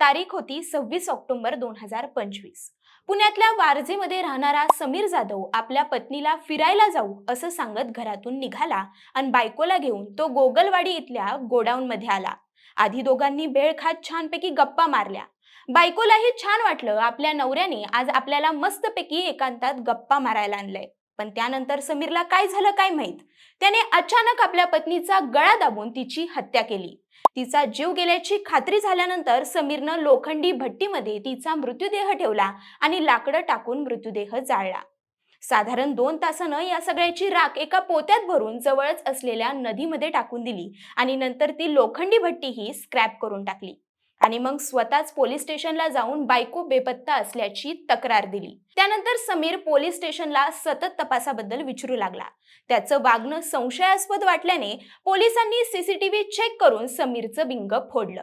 तारीख होती सव्वीस ऑक्टोबर दोन हजार पंचवीस. पुण्यातल्या वारजेमध्ये राहणारा समीर जाधव आपल्या पत्नीला फिरायला जाऊ असं सांगत घरातून निघाला आणि बायकोला घेऊन तो गोगलवाडी इथल्या गोडाऊन मध्ये आला. आधी दोघांनी बेळ खात छानपैकी गप्पा मारल्या. बायकोलाही छान वाटलं आपल्या नवऱ्याने आज आपल्याला मस्तपैकी एकांतात गप्पा मारायला आणलंय. पण त्यानंतर समीरला काय झालं काय माहीत? त्याने अचानक आपल्या पत्नीचा गळा दाबून तिची हत्या केली. तिचा जीव गेल्याची खात्री झाल्यानंतर समीरनं लोखंडी भट्टीमध्ये तिचा मृत्यूदेह ठेवला आणि लाकडं टाकून मृत्यूदेह जाळला. साधारण दोन तासानं या सगळ्याची राख एका पोत्यात भरून जवळच असलेल्या नदीमध्ये टाकून दिली आणि नंतर ती लोखंडी भट्टी ही स्क्रॅप करून टाकली. आणि मग स्वतःच पोलीस स्टेशनला जाऊन बायको बेपत्ता असल्याची तक्रार दिली. त्यानंतर समीर पोलीस स्टेशनला सतत तपासाबद्दल विचारू लागला. त्याचं वागणं संशयास्पद वाटल्याने पोलिसांनी सीसीटीव्ही चेक करून समीरचं बिंग फोडलं.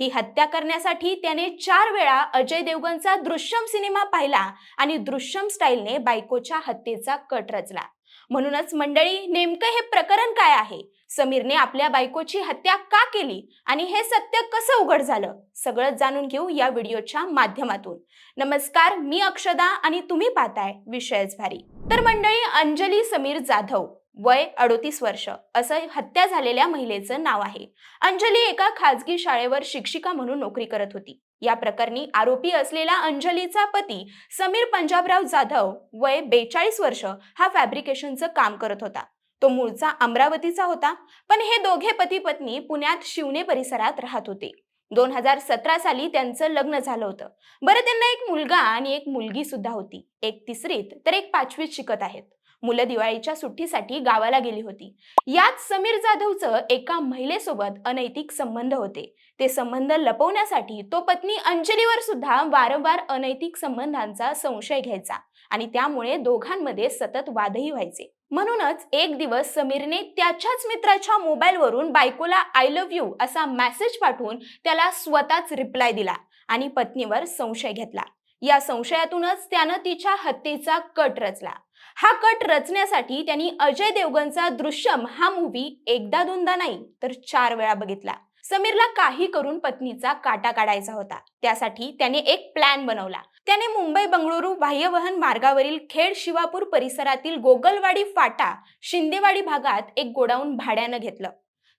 ही हत्या करण्यासाठी त्याने चार वेळा अजय देवगणचा दृश्यम सिनेमा पाहिला आणि दृश्यम स्टाईलने बायकोच्या हत्येचा कट रचला. म्हणूनच मंडळी नेमकं हे प्रकरण काय आहे? समीरने आपल्या बायकोची हत्या का केली? आणि हे सत्य कसं उघड झालं? सगळं जाणून घेऊ या व्हिडिओच्या माध्यमातून. नमस्कार मी अक्षदा आणि तुम्ही पाहताय विषयच भारी. तर मंडळी अंजली समीर जाधव वय अडोतीस वर्ष असं हत्या झालेल्या महिलेचं नाव आहे. अंजली एका खाजगी शाळेवर शिक्षिका म्हणून नोकरी करत होती. या प्रकरणी आरोपी असलेला अंजलीचा पती समीर पंजाबराव जाधव वय बेचाळीस वर्ष हा फॅब्रिकेशनचं काम करत होता. तो मूळचा अमरावतीचा होता पण हे दोघे पती पत्नी पुण्यात शिवने परिसरात राहत होते. दोन हजार सतरा साली त्यांचं लग्न झालं होतं. बरं त्यांना एक मुलगा आणि एक मुलगी सुद्धा होती. एक तिसरीत तर एक पाचवीत शिकत आहेत. मुलं दिवाळीच्या सुट्टीसाठी गावाला गेली होती. यात समीर जाधवचं एका महिलेसोबत अनैतिक संबंध होते. ते संबंध लपवण्यासाठी तो पत्नी अंजलीवर सुद्धा वारंवार अनैतिक संबंधांचा संशय घ्यायचा आणि त्यामुळे दोघांमध्ये सतत वादही व्हायचे. म्हणूनच एक दिवस समीरने त्याच्याच मित्राच्या मोबाईलवरून बायकोला आय लव्ह यू असा मेसेज पाठवून त्याला स्वतःच रिप्लाय दिला आणि पत्नीवर संशय घेतला. या संशयातूनच त्यानं तिच्या हत्येचा कट रचला. हा कट रचण्यासाठी त्यांनी अजय देवगणचा दृश्यम हा मूवी एकदा दोनदा नाही तर चार वेळा बघितला. समीरला काही करून पत्नीचा काटा काढायचा होता. त्यासाठी त्याने एक प्लॅन बनवला. त्याने मुंबई बंगळुरू बाह्यवहन मार्गावरील खेड शिवापूर परिसरातील गोगलवाडी फाटा शिंदेवाडी भागात एक गोडाऊन भाड्यानं घेतलं.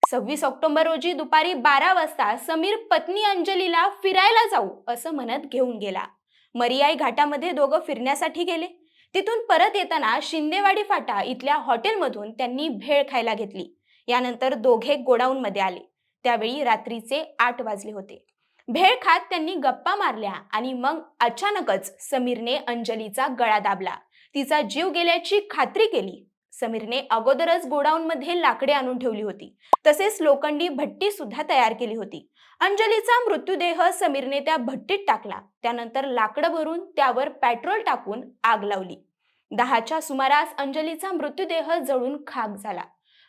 सव्वीस ऑक्टोबर रोजी दुपारी बारा वाजता समीर पत्नी अंजलीला फिरायला जाऊ असं म्हणत घेऊन गेला. मरियाई घाटामध्ये दोघं फिरण्यासाठी गेले. तिथून परत येताना शिंदेवाडी फाटा इथल्या हॉटेलमधून त्यांनी भेळ खायला घेतली. यानंतर दोघे गोडाऊनमध्ये आले. त्यावेळी रात्रीचे आठ वाजले होते. भेळ खात त्यांनी गप्पा मारल्या आणि मग अचानकच समीरने अंजलीचा गळा दाबला. तिचा जीव गेल्याची खात्री केली. समीरने अगोदरच गोडाऊनमध्ये लाकडे आणून ठेवली होती. तसेच लोखंडी भट्टी सुद्धा तयार केली होती. अंजलीचा मृत्यूदेह समीरने त्या भट्टीत टाकला. त्यानंतर लाकडं भरून त्यावर पेट्रोल टाकून आग लावली. दहाच्या सुमारास अंजलीचा मृत्यूदेह जळून खाक झाला.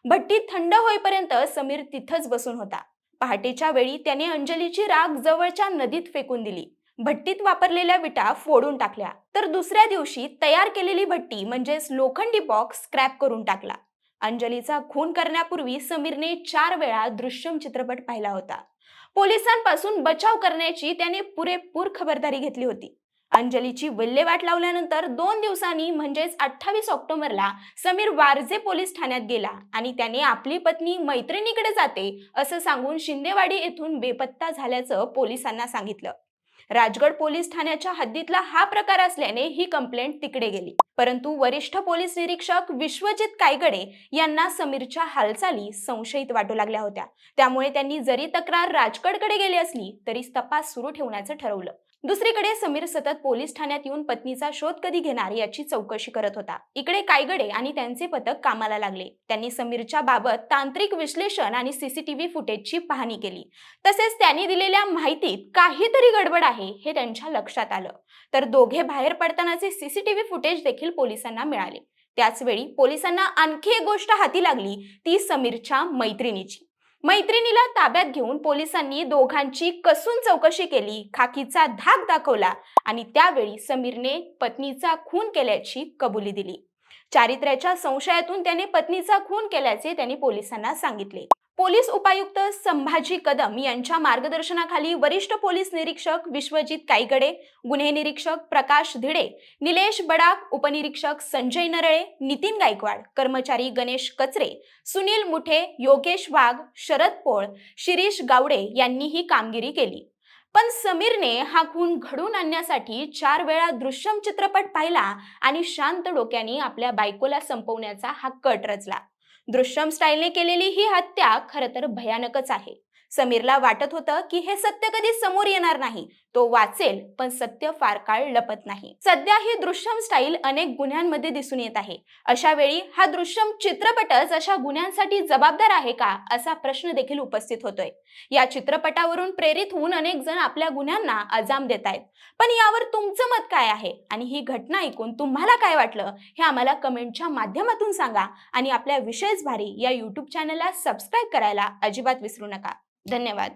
भट्टी थंड होईपर्यंत समीर तिथंच बसून होता. पहाटेच्या वेळी त्याने अंजलीची राग जवळच्या नदीत फेकून दिली. भट्टीत वापरलेल्या विटा फोडून टाकल्या. तर दुसऱ्या दिवशी तयार केलेली भट्टी म्हणजेच लोखंडी बॉक्स स्क्रॅप करून टाकला. अंजलीचा खून करण्यापूर्वी समीरने चार वेळा दृश्यम चित्रपट पाहिला होता. पोलिसांपासून बचाव करण्याची त्याने पुरेपूर खबरदारी घेतली होती. अंजलीची विल्हेवाट लावल्यानंतर दोन दिवसांनी म्हणजेच अठ्ठावीस ऑक्टोबरला समीर वारजे पोलीस ठाण्यात गेला आणि त्याने आपली पत्नी मैत्रिणीकडे जाते असं सांगून शिंदेवाडी येथून बेपत्ता झाल्याचं पोलिसांना सांगितलं. राजगड पोलीस ठाण्याच्या हद्दीतला हा प्रकार असल्याने ही कंप्लेंट तिकडे गेली. परंतु वरिष्ठ पोलीस निरीक्षक विश्वजित कायगडे यांना समीरच्या हालचाली संशयित वाटू लागल्या होत्या. त्यामुळे त्यांनी जरी तक्रार राजगडकडे गेली असली तरी तपास सुरू ठेवण्याचं ठरवलं. दुसरीकडे समीर सतत पोलीस ठाण्यात येऊन पत्नीचा शोध कधी घेणार याची चौकशी करत होता. इकडे कायगडे आणि त्यांचे पथक कामाला लागले. त्यांनी समीरच्या बाबत तांत्रिक विश्लेषण आणि सीसीटीव्ही फुटेजची पाहणी केली. तसेच त्यांनी दिलेल्या माहितीत काहीतरी गडबड आहे हे त्यांच्या लक्षात आलं. तर दोघे बाहेर पडतानाचे सीसीटीव्ही फुटेज देखील पोलिसांना मिळाले. त्याचवेळी पोलिसांना आणखी एक गोष्ट हाती लागली ती समीरच्या मैत्रिणीची. मैत्रिणीला ताब्यात घेऊन पोलिसांनी दोघांची कसून चौकशी केली खाकीचा धाक दाखवला आणि त्यावेळी समीरने पत्नीचा खून केल्याची कबुली दिली. चारित्र्याच्या संशयातून त्याने पत्नीचा खून केल्याचे त्यांनी पोलिसांना सांगितले. पोलीस उपायुक्त संभाजी कदम यांच्या मार्गदर्शनाखाली वरिष्ठ पोलीस निरीक्षक विश्वजित कायगडे गुन्हे निरीक्षक प्रकाश धिडे निलेश बडाक उपनिरीक्षक संजय नरळे नितीन गायकवाड कर्मचारी गणेश कचरे सुनील मुठे योगेश वाघ शरद पोळ शिरीष गावडे यांनी ही कामगिरी केली. पण समीरने हा खून घडून आणण्यासाठी चार वेळा दृश्यम चित्रपट पाहिला आणि शांत डोक्याने आपल्या बायकोला संपवण्याचा हा कट रचला. दृश्यम स्टाईलने केलेली ही हत्या खरं तर भयानकच आहे. समीरला वाटत होतं की हे सत्य कधी समोर येणार नाही. तो वाचेल पण सत्य फार काळ लपत नाही. सध्या ही दृश्यम स्टाईल अनेक गुन्ह्यांमध्ये दिसून येत आहे. अशा वेळी हा दृश्यम चित्रपटच अशा गुन्ह्यांसाठी जबाबदार आहे का असा प्रश्न देखील उपस्थित होतोय. या चित्रपटावरून प्रेरित होऊन अनेक जण आपल्या गुन्ह्यांना अजाम देत आहेत पण यावर तुमचं मत काय आहे? आणि ही घटना ऐकून तुम्हाला काय वाटलं? हे आम्हाला कमेंटच्या माध्यमातून सांगा. आणि आपल्या विशेष भारी या यूट्यूब चॅनलला सबस्क्राईब करायला अजिबात विसरू नका. धन्यवाद.